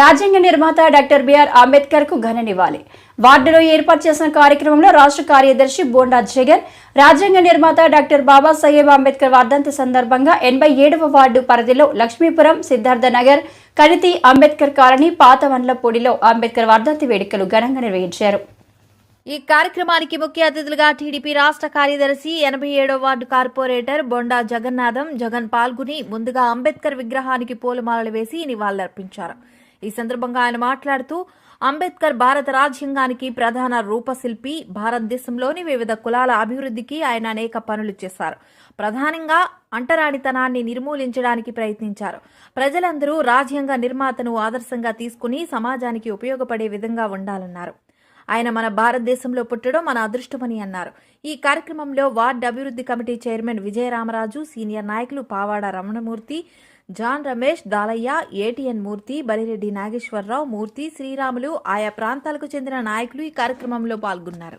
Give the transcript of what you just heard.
రాజ్యాంగ నిర్మాత doctor BR అంబేద్కర్కు ఘన నివాళి. వార్డులో ఏర్పాటు చేసిన కార్యక్రమంలో రాష్ట్ర కార్యదర్శి బోండా జగన్ రాజ్యాంగ నిర్మాత డాక్టర్ బాబాసాహెబ్ అంబేద్కర్ వర్ధంతి సందర్భంగా ఎనభై ఏడవ వార్డు పరిధిలో లక్ష్మీపురం సిద్ధార్థనగర్ కణితి అంబేద్కర్ కాలనీ పాత వండ్లపూడిలో అంబేద్కర్ వర్ధంతి వేడుకలు ఘనంగా నిర్వహించారు. ఈ కార్యక్రమానికి ముఖ్య అతిథులుగా టీడీపీ రాష్ట్ర కార్యదర్శి ఎనభై ఏడో వార్డు కార్పొరేటర్ బొండా జగన్నాథం జగన్ పాల్గొని ముందుగా అంబేద్కర్ విగ్రహానికి పూలమాలలు వేసి నివాళులర్పించారు. ఈ సందర్భంగా ఆయన మాట్లాడుతూ అంబేద్కర్ భారత రాజ్యాంగానికి ప్రధాన రూపశిల్పి భారతదేశంలోని వివిధ కులాల అభివృద్ధికి ఆయన అనేక పనులు చేశారు. ప్రధానంగా అంటరానితనాన్ని నిర్మూలించడానికి ప్రయత్నించారు. ప్రజలందరూ రాజ్యాంగ నిర్మాతను ఆదర్శంగా తీసుకుని సమాజానికి ఉపయోగపడే విధంగా ఉండాలన్నారు. ఆయన మన భారతదేశంలో పుట్టడం మన అదృష్టమని అన్నారు. ఈ కార్యక్రమంలో వార్డ్ అభివృద్ధి కమిటీ చైర్మన్ విజయరామరాజు సీనియర్ నాయకులు పావాడ రమణమూర్తి జాన్ రమేష్ దాలయ్య ఏటీఎన్ మూర్తి బలిరెడ్డి నాగేశ్వరరావు మూర్తి శ్రీరాములు ఆయా ప్రాంతాలకు చెందిన నాయకులు ఈ కార్యక్రమంలో పాల్గొన్నారు.